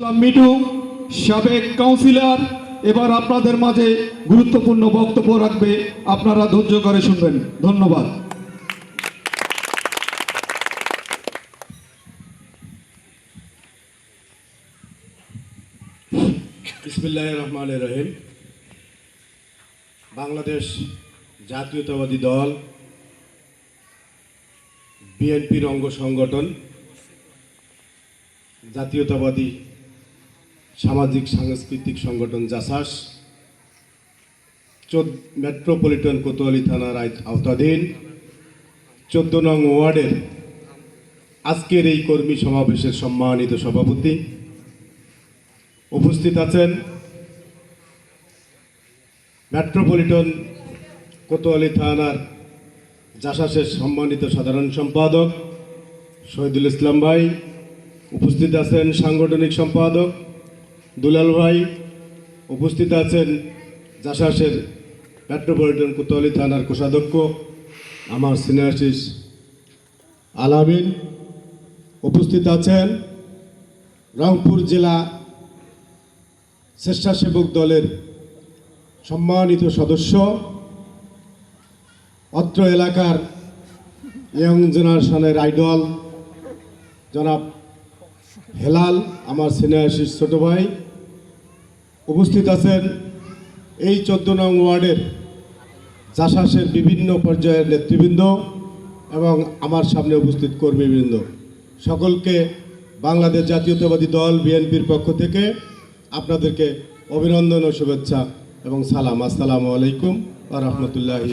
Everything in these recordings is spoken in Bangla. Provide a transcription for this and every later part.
মিঠু, সাবেক কাউন্সিলর, এবার আপনাদের মাঝে গুরুত্বপূর্ণ বক্তব্য রাখবে। আপনারা ধৈর্য করে শুনবেন। ধন্যবাদ। ইসমিল্লাহ রহমান রহিম। বাংলাদেশ জাতীয়তাবাদী দল, বিএনপির অঙ্গ সংগঠন, জাতীয়তাবাদী সামাজিক, সাংস্কৃতিক সংগঠন জাসাস, চোদ্দ মেট্রোপলিটন কোতোয়ালি থানার আওতাধীন, চোদ্দ নং ওয়ার্ডের আজকের এই কর্মী সমাবেশের সম্মানিত সভাপতি উপস্থিত আছেন মেট্রোপলিটন কোতোয়ালি থানার জাসাসের সম্মানিত সাধারণ সম্পাদক শহীদুল ইসলাম ভাই, উপস্থিত আছেন সাংগঠনিক সম্পাদক দুলাল ভাই উপস্থিত আছেন জাসাসের মেট্রোপলিটন কোতোয়ালি থানার কোষাধ্যক্ষ, আমার সিনিয়রশিস আলামিন উপস্থিত আছেন। রংপুর জেলা স্বেচ্ছাসেবক দলের সম্মানিত সদস্য, অত্র এলাকার ইয়ং জেনারেশনের আইডল জনাব হেলাল, আমার সিনিয়র ছোট ভাই উপস্থিত আছেন এই চোদ্দ নং ওয়ার্ডের চাষাসের বিভিন্ন পর্যায়ের নেতৃবৃন্দ এবং আমার সামনে উপস্থিত কর্মীবৃন্দ। সকলকে বাংলাদেশ জাতীয়তাবাদী দল বিএনপির পক্ষ থেকে আপনাদেরকে অভিনন্দন ও শুভেচ্ছা এবং সালাম। আসসালামু আলাইকুম রহমতুল্লাহি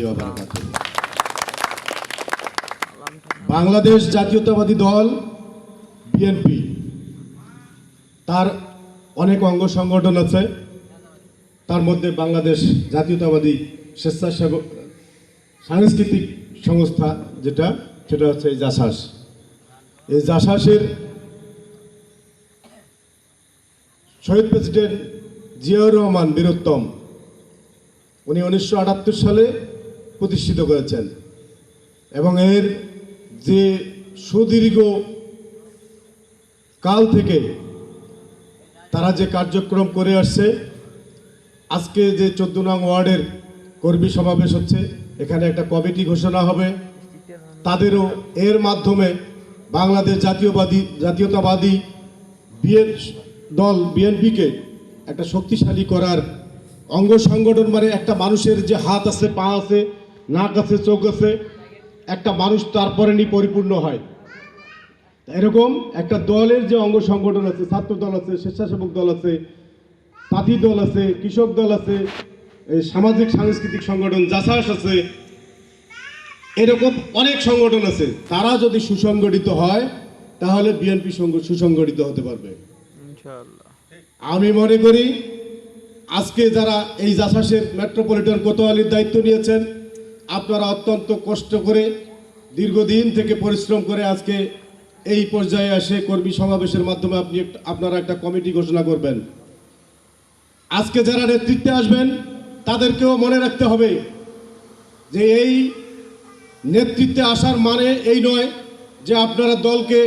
বাংলাদেশ জাতীয়তাবাদী দল বিএনপি, তার অনেক অঙ্গ সংগঠন আছে। তার মধ্যে বাংলাদেশ জাতীয়তাবাদী স্বেচ্ছাসেবক সাংস্কৃতিক সংস্থা যেটা, সেটা হচ্ছে এই জাসাস। এই জাসাসের শহীদ প্রেসিডেন্ট জিয়াউর রহমান বীরোত্তম, উনি উনিশশো আটাত্তর সালে প্রতিষ্ঠিত করেছেন। এবং এর যে সুদীর্ঘ কাল থেকে তারা যে কার্যক্রম করে আসছে আজকে যে চোদ্দ নং ওয়ার্ডের কর্মী সমাবেশ হচ্ছে, এখানে একটা কমিটি ঘোষণা হবে। তাদেরও এর মাধ্যমে বাংলাদেশ জাতীয়বাদী, জাতীয়তাবাদী বিএন দল, বিএনপিকে একটা শক্তিশালী করার অঙ্গ সংগঠন মানে একটা মানুষের যে হাত আছে, পা আছে, নাক আছে, চোখ আছে, একটা মানুষ তারপরে নি পরিপূর্ণ হয়। এরকম একটা দলের যে অঙ্গ সংগঠন আছে ছাত্র দল আছে, স্বেচ্ছাসেবক দল আছে পাতি দল আছে কৃষক দল আছে এই সামাজিক সাংস্কৃতিক সংগঠন জাসাস আছে এরকম অনেক সংগঠন আছে। তারা যদি সুসংগঠিত হয় তাহলে বিএনপি সুসংগঠিত হতে পারবে। আমি মনে করি আজকে যারা এই জাসাসের মেট্রোপলিটন কোতোয়ালির দায়িত্ব নিয়েছেন আপনারা অত্যন্ত কষ্ট করে দীর্ঘদিন থেকে পরিশ্রম করে আজকে এই পর্যায়ে এসে কর্মী সমাবেশের মাধ্যমে আপনি আপনারা একটা কমিটি ঘোষণা করবেন। আজকে যারা নেতৃত্বে আসবেন, তাদেরকেও মনে রাখতে হবে যে এই নেতৃত্বে আসার মানে এই নয় যে আপনারা দলকে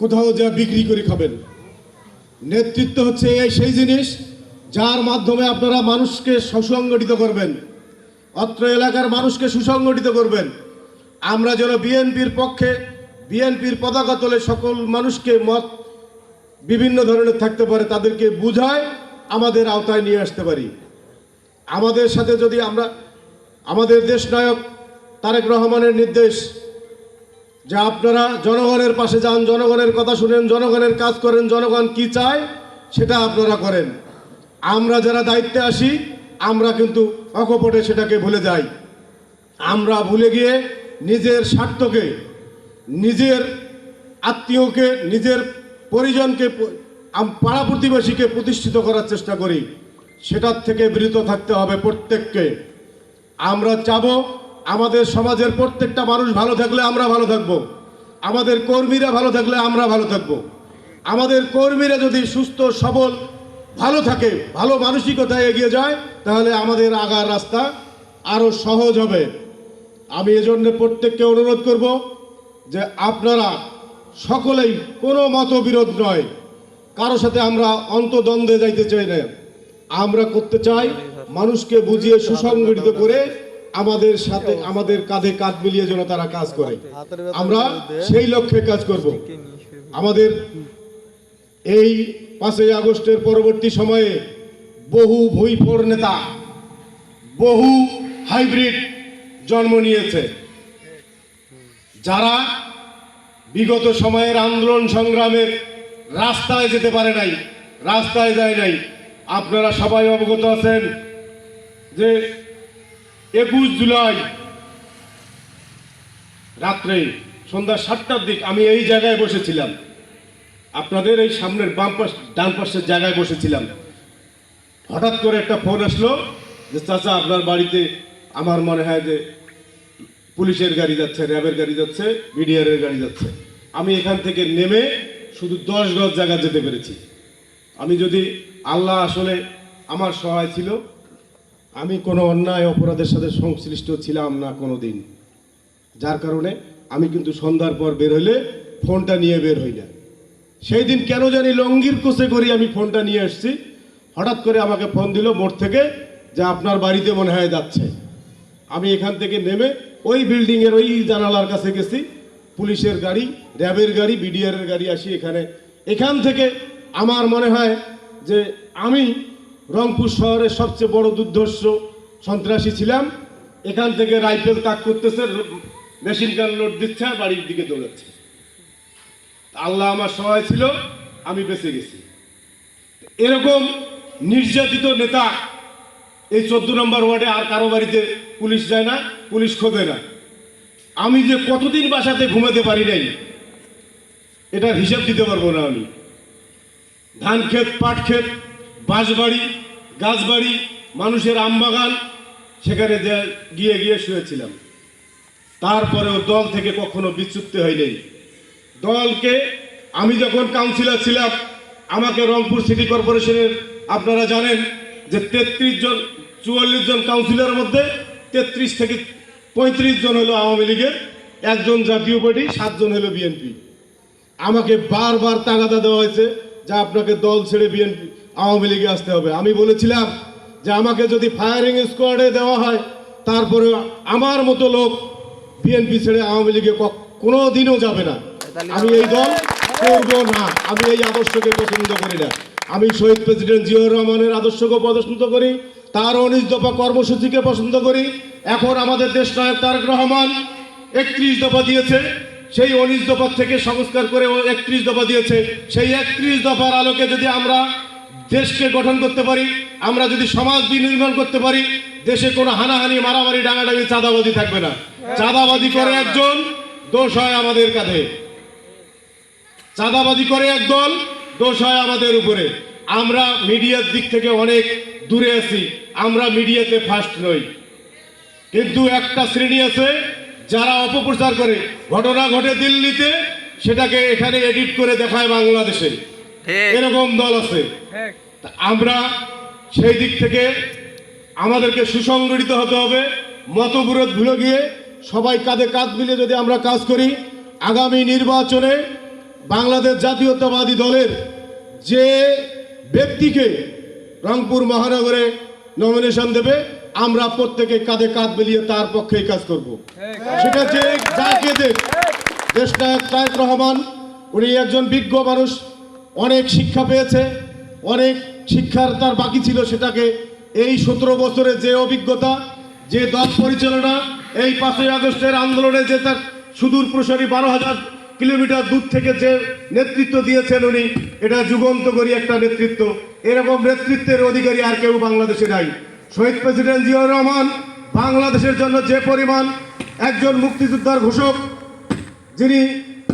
কোথাও যা বিক্রি করে খাবেন। নেতৃত্ব হচ্ছে এই সেই জিনিস যার মাধ্যমে আপনারা মানুষকে সুসংগঠিত করবেন, অত্র এলাকার মানুষকে সুসংগঠিত করবেন। আমরা যেন বিএনপির পক্ষে, বিএনপির পতাকা তোলে সকল মানুষকে মত বিভিন্ন ধরনের থাকতে পারে, তাদেরকে বুঝায় আমাদের আওতায় নিয়ে আসতে পারি। আমাদের সাথে যদি আমরা, আমাদের দেশ নায়ক তারেক রহমানের নির্দেশ, যে আপনারা জনগণের পাশে যান, জনগণের কথা শুনেন, জনগণের কাজ করেন, জনগণ কি চায়, সেটা আপনারা করেন। আমরা যারা দায়িত্বে আসি, আমরা কিন্তু অকপটে সেটাকে ভুলে যাই। আমরা ভুলে গিয়ে নিজের স্বার্থকে, নিজের আত্মীয়কে, নিজের পরিজনকে পাড়া প্রতিবেশীকে প্রতিষ্ঠিত করার চেষ্টা করি। সেটার থেকে বিরত থাকতে হবে প্রত্যেককে। আমরা চাবো, আমাদের সমাজের প্রত্যেকটা মানুষ ভালো থাকলে আমরা ভালো থাকব। আমাদের কর্মীরা ভালো থাকলে আমরা ভালো থাকব। আমাদের কর্মীরা যদি সুস্থ, সবল, ভালো থাকে, ভালো মানসিকতায় এগিয়ে যায়, তাহলে আমাদের আগার রাস্তা আরও সহজ হবে। আমি এজন্য প্রত্যেককে অনুরোধ করব যে আপনারা সকলেই কোনো মতবিরোধ নয়। কারও সাথে আমরা অন্তদ্বন্দ্বে যাইতে চাই না। আমরা করতে চাই মানুষকে বুঝিয়ে সুসংগঠিত করে আমাদের সাথে, আমাদের কাঁধে কাঁধ মিলিয়ে যেন তারা কাজ করে। আমরা সেই লক্ষ্যে কাজ করব। আমাদের এই পাঁচই আগস্টের পরবর্তী সময়ে বহু ভুইফোর নেতা, বহু হাইব্রিড জন্ম নিয়েছে। যারা বিগত সময়ের আন্দোলন সংগ্রামের রাস্তায় যেতে পারে নাই, রাস্তায় যায় নাই। আপনারা সবাই অবগত আছেন যে একুশ জুলাই রাত্রে সন্ধ্যা সাতটার দিক আমি এই জায়গায় বসেছিলাম। আপনাদের এই সামনের বাম পাশ ডান পাশের জায়গায় বসেছিলাম। হঠাৎ করে একটা ফোন আসলো যে, চাচা, আপনার বাড়িতে আমার মনে হয় যে পুলিশের গাড়ি যাচ্ছে, র্যাবের গাড়ি যাচ্ছে, বিডিআরের গাড়ি যাচ্ছে। আমি এখান থেকে নেমে শুধু দশ গজ জায়গা যেতে পেরেছি। আমি যদি আল্লাহ আসলে আমার সহায় ছিল, আমি কোনো অন্যায় অপরাধের সাথে সংশ্লিষ্ট ছিলাম না কোনো দিন যার কারণে আমি কিন্তু সন্ধ্যার পর বের হইলে ফোনটা নিয়ে বের হই না। সেই দিন কেন জানি লঙ্গির কোষে করি আমি ফোনটা নিয়ে এসেছি হঠাৎ করে আমাকে ফোন দিল মোড় থেকে যে আপনার বাড়িতে মনে হয় যাচ্ছে। আমি এখান থেকে নেমে ওই বিল্ডিংয়ের ওই জানালার কাছে গেছি। পুলিশের গাড়ি, র্যাবের গাড়ি, বিডিআরের গাড়ি আসি এখানে। এখান থেকে আমার মনে হয় যে আমি রংপুর শহরের সবচেয়ে বড় দুর্ধর্ষ সন্ত্রাসী ছিলাম। এখান থেকে রাইফেল তাক করতেছে, মেশিন গান লোড দিচ্ছে আর বাড়ির দিকে দৌড়াচ্ছে। আল্লাহ আমার সহায় ছিল, আমি বেঁচে গেছি। এরকম নির্যাতিত নেতা এই চোদ্দ নম্বর ওয়ার্ডে আর কারও বাড়িতে পুলিশ যায় না, পুলিশ খোঁজে না। আমি যে কতদিন বাসাতে ঘুমাতে পারি নাই, এটার হিসাব দিতে পারব না আমি। ধান ক্ষেত, পাট ক্ষেত, বাঁশবাড়ি, গাছবাড়ি, মানুষের আমবাগান, সেখানে গিয়ে গিয়ে শুয়েছিলাম। তারপরেও দল থেকে কখনো বিচ্যুতি হয়নি দলকে আমি যখন কাউন্সিলর ছিলাম, আমাকে রংপুর সিটি কর্পোরেশনের, আপনারা জানেন যে তেত্রিশ জন, চুয়াল্লিশ জন কাউন্সিলরের মধ্যে তেত্রিশ থেকে পঁয়ত্রিশ জন হলো আওয়ামী লীগের, একজন জাতীয় পার্টি, সাতজন হলো বিএনপি। আমাকে বারবার তাগাদা দেওয়া হয়েছে যে আপনাকে দল ছেড়ে বিএনপি, আওয়ামী লীগে আসতে হবে। আমি বলেছিলাম যে আমাকে যদি ফায়ারিং স্কোয়াডে দেওয়া হয়, তারপরে আমার মতো লোক বিএনপি ছেড়ে আওয়ামী লীগে কোনো দিনও যাবে না। আমি এই দল করব না। আমি এই আদর্শকে পছন্দ করি না। আমি শহীদ প্রেসিডেন্ট জিয়াউর রহমানের আদর্শকে পছন্দ করি। তার উনিশ দফা কর্মসূচিকে পছন্দ করি। এখন আমাদের দেশ নায়ক তারেক রহমান একত্রিশ দফা দিয়েছে। সেই উনিশ দফা থেকে সংস্কার করে একত্রিশ দফা দিয়েছে। সেই একত্রিশ দফার আলোকে যদি আমরা দেশকে গঠন করতে পারি, আমরা যদি সমাজ বিনির্মাণ করতে পারি, দেশে কোনো হানাহানি, মারামারি, ডাঙাডাঙি, চাঁদাবাজি থাকবে না। চাঁদাবাজি করে একজন, দোষ হয় আমাদের কাঁধে। চাঁদাবাজি করে একদল, দোষ হয় আমাদের উপরে। আমরা মিডিয়ার দিক থেকে অনেক দূরে আছি আমরা মিডিয়াতে ফার্স্ট নই। কিন্তু একটা শ্রেণি আছে যারা অপপ্রচার করে। ঘটনা ঘটে দিল্লিতে সেটাকে এখানে এডিট করে দেখায় বাংলাদেশে। এরকম দল আছে। তা আমরা সেই দিক থেকে আমাদেরকে সুসংগঠিত হতে হবে মতবিরোধ ভুলে গিয়ে সবাই কাঁধে কাঁধ মিলিয়ে যদি আমরা কাজ করি আগামী নির্বাচনে বাংলাদেশ জাতীয়তাবাদী দলের যে ব্যক্তিকে রংপুর মহানগরে নমিনেশন দেবে, আমরা প্রত্যেকে কাঁধে কাঁধ মিলিয়ে তার পক্ষেই কাজ করব। সেটা যে যাকে দেখ। দেশ নায়ক রহমান, উনি একজন বিজ্ঞ মানুষ, অনেক শিক্ষা পেয়েছে, অনেক শিক্ষার তার বাকি ছিল সেটাকে এই সতেরো বছরে যে অভিজ্ঞতা, যে দল পরিচালনা, এই পাঁচই আগস্টের আন্দোলনে যে তার সুদূর প্রসারী বারো হাজার কিলোমিটার দূর থেকে যে নেতৃত্ব দিয়েছেন উনি, এটা যুগান্তকারী একটা নেতৃত্ব। এরকম নেতৃত্বের অধিকারী আর কেউ বাংলাদেশে নাই। শহীদ প্রেসিডেন্ট জিয়াউর রহমান বাংলাদেশের জন্য যে পরিমাণ একজন মুক্তিযোদ্ধার ঘোষক, যিনি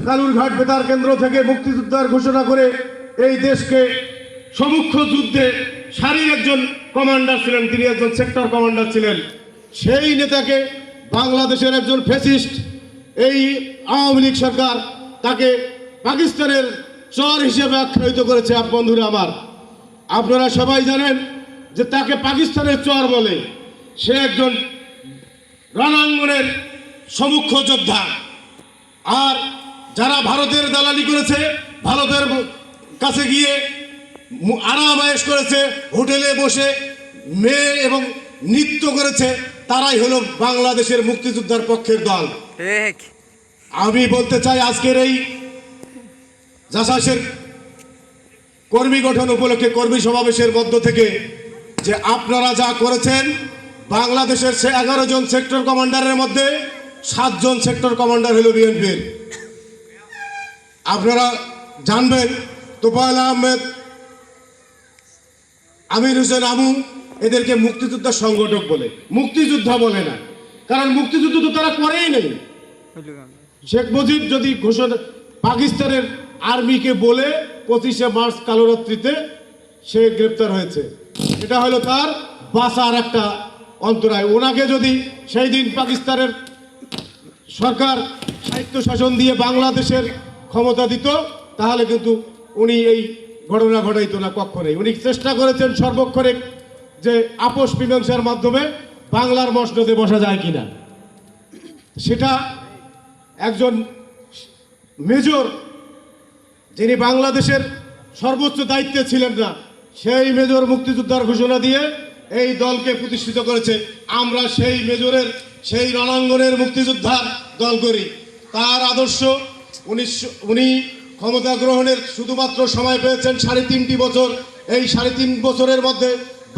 কালুরঘাট বেতার কেন্দ্র থেকে মুক্তিযোদ্ধার ঘোষণা করে এই দেশকে সমুখ্য যুদ্ধে সারির একজন কমান্ডার ছিলেন, তিনি একজন সেক্টর কমান্ডার ছিলেন। সেই নেতাকে বাংলাদেশের একজন ফেসিস্ট এই আওয়ামী লীগ সরকার তাকে পাকিস্তানের চর হিসেবে আখ্যায়িত করেছে আপ বন্ধুরা আমার। আপনারা সবাই জানেন যে তাকে পাকিস্তানের চর বলে সে একজন রণাঙ্গনের সমুখ্য যোদ্ধা। আর যারা ভারতের দালালি করেছে, ভারতের কাছে গিয়ে মু- আরাম আয়েশ করেছে, হোটেলে বসে মেয়ে এবং নৃত্য করেছে, তারাই হলো বাংলাদেশের মুক্তিযোদ্ধার পক্ষের দল। আমি বলতে চাই আজকের এই জাসাসের কর্মী গঠন উপলক্ষে কর্মী সমাবেশের মধ্য থেকে যে আপনারা যা করেছেন, বাংলাদেশের সে এগারো জন সেক্টর কমান্ডারের মধ্যে সাতজন সেক্টর কমান্ডার হলো বিএনপির। আপনারা জানবেন, তোফায়েল আহমেদ, আমির হোসেন আমু এদেরকে মুক্তিযোদ্ধা সংগঠক বলে। মুক্তিযোদ্ধা বলে না। কারণ মুক্তিযুদ্ধ তো তারা করেই নেই। শেখ মুজিব যদি ঘোষণা পাকিস্তানের আর্মিকে বলে পঁচিশে মার্চ কালোরাত্রিতে সে গ্রেপ্তার হয়েছে। এটা হলো তার বাঁচার একটা অন্তরায়। ওনাকে যদি সেই দিন পাকিস্তানের সরকার সাহিত্য শাসন দিয়ে বাংলাদেশের ক্ষমতা দিত, তাহলে কিন্তু উনি এই ঘটনা ঘটাইত না কখনোই উনি চেষ্টা করেছেন সর্বক্ষণে যে আপোষ মীমাংসার মাধ্যমে বাংলার মসনদে বসা যায় কিনা। সেটা একজন মেজর যিনি বাংলাদেশের সর্বোচ্চ দায়িত্বে ছিলেন না, সেই মেজর মুক্তিযোদ্ধার ঘোষণা দিয়ে এই দলকে প্রতিষ্ঠিত করেছে। আমরা সেই মেজরের, সেই রণাঙ্গনের মুক্তিযোদ্ধার দল করি। তার আদর্শ উনিশশো উনি ক্ষমতা গ্রহণের শুধুমাত্র সময় পেয়েছেন সাড়ে তিনটি বছর। এই সাড়ে তিন বছরের মধ্যে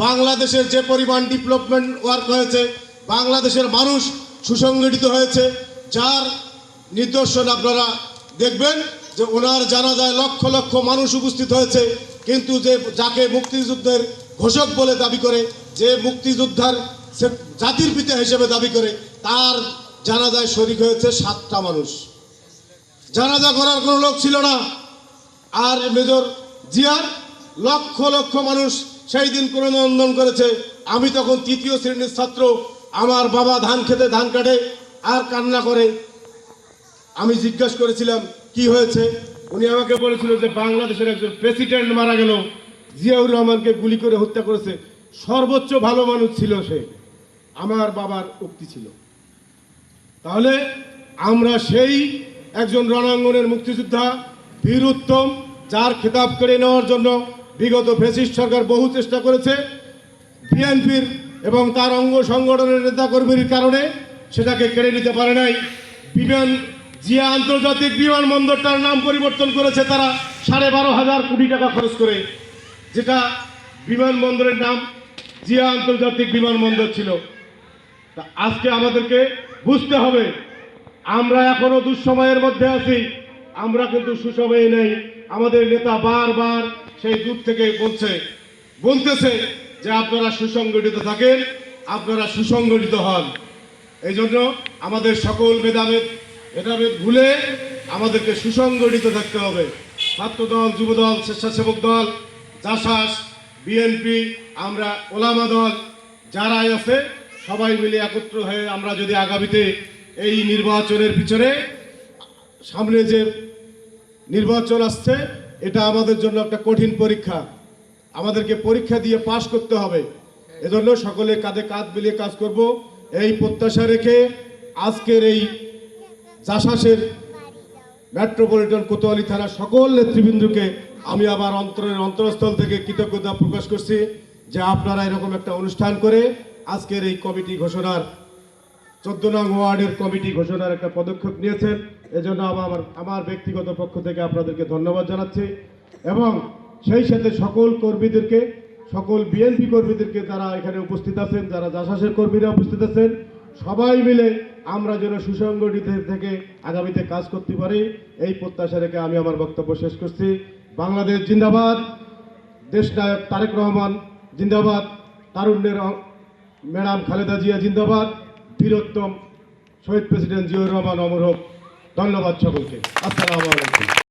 বাংলাদেশের যে পরিমাণ ডেভেলপমেন্ট ওয়ার্ক হয়েছে, বাংলাদেশের মানুষ সুসংগঠিত হয়েছে, যার নিদর্শন আপনারা দেখবেন যে ওনার জানাজায় লক্ষ লক্ষ মানুষ উপস্থিত হয়েছে, কিন্তু যে যাকে মুক্তিযুদ্ধের ঘোষক বলে দাবি করে, যে মুক্তিযোদ্ধার জাতির পিতা হিসেবে দাবি করে, তার জানাজায় শরিক হয়েছে সাতটা মানুষ। জানাজা করার কোনো লোক ছিল না। আর মেজর জিয়ার লক্ষ লক্ষ মানুষ সেই দিন ক্রমনন্দন করেছে। আমি তখন তৃতীয় শ্রেণির ছাত্র, আমার বাবা ধান খেতে ধান কাটে, আর কান্না করে। আমি জিজ্ঞাসা করেছিলাম, কি হয়েছে? উনি আমাকে বলেছিল যে বাংলাদেশের একজন প্রেসিডেন্ট মারা গেল। জিয়াউর রহমানকে গুলি করে হত্যা করেছে। সর্বোচ্চ ভালো মানুষ ছিল সে। আমার বাবার উক্তি ছিল। তাহলে আমরা সেই একজন রণাঙ্গনের মুক্তিযোদ্ধা বীর উত্তম যার খেতাব কেড়ে নেওয়ার জন্য বিগত ফেসিস্ট সরকার বহু চেষ্টা করেছে। বিএনপির এবং তার অঙ্গ সংগঠনের নেতাকর্মীর কারণে সেটাকে কেড়ে নিতে পারে নাই। বিমান জিয়া আন্তর্জাতিক বিমানবন্দরটার নাম পরিবর্তন করেছে তারা সাড়ে বারো হাজার কোটি টাকা খরচ করে, যেটা বিমানবন্দরের নাম জিয়া আন্তর্জাতিক বিমানবন্দর ছিল। তা আজকে আমাদেরকে বুঝতে হবে, আমরা এখনও দুঃসময়ের মধ্যে আছি, আমরা কিন্তু সুসময়ে নেই। আমাদের নেতা বারবার সেই দূর থেকে বলছে, বলতেছে যে আপনারা সুসংগঠিত থাকেন, আপনারা সুসংগঠিত হন। এই জন্য আমাদের সকল ভেদাভেদ ভেদাভেদ ভুলে আমাদেরকে সুসংগঠিত থাকতে হবে। ছাত্রদল, যুবদল, স্বেচ্ছাসেবক দল জাসাস বিএনপি, আমরা ওলামা দল, যারাই আছে, সবাই মিলে একত্র হয়ে আমরা যদি আগামীতে এই নির্বাচনের পিছনে সামনে যে নির্বাচন আসছে, এটা আমাদের জন্য একটা কঠিন পরীক্ষা। আমাদেরকে পরীক্ষা দিয়ে পাশ করতে হবে। এজন্য সকলে কাঁধে কাঁধ মিলিয়ে কাজ করব। এই প্রত্যাশা রেখে আজকের এই জাসাসের মেট্রোপলিটন কোতোয়ালি থানার সকল নেতৃবৃন্দকে আমি আবার অন্তরের অন্তরস্থল থেকে কৃতজ্ঞতা প্রকাশ করছি যে আপনারা এরকম একটা অনুষ্ঠান করে আজকের এই কমিটি ঘোষণার চোদ্দ নং ওয়ার্ডের কমিটি ঘোষণার একটা পদক্ষেপ নিয়েছেন। এজন্য আমার আমার ব্যক্তিগত পক্ষ থেকে আপনাদেরকে ধন্যবাদ জানাচ্ছি এবং সেই সাথে সকল কর্মীদেরকে, সকল বিএনপি কর্মীদেরকে যারা এখানে উপস্থিত আছেন, যারা জাসাসের কর্মীরা উপস্থিত আছেন সবাই মিলে আমরা যেন সুসংগঠিত থেকে আগামীতে কাজ করতে পারি, এই প্রত্যাশা রেখে আমি আমার বক্তব্য শেষ করছি। বাংলাদেশ জিন্দাবাদ, দেশনায়ক তারেক রহমান জিন্দাবাদ, তারুণ্যের ম্যাডাম খালেদা জিয়া জিন্দাবাদ বীরোত্তম শহীদ প্রেসিডেন্ট জিয়াউর রহমান অমর হোক। ধন্যবাদ সকলকে। আসসালামু আলাইকুম।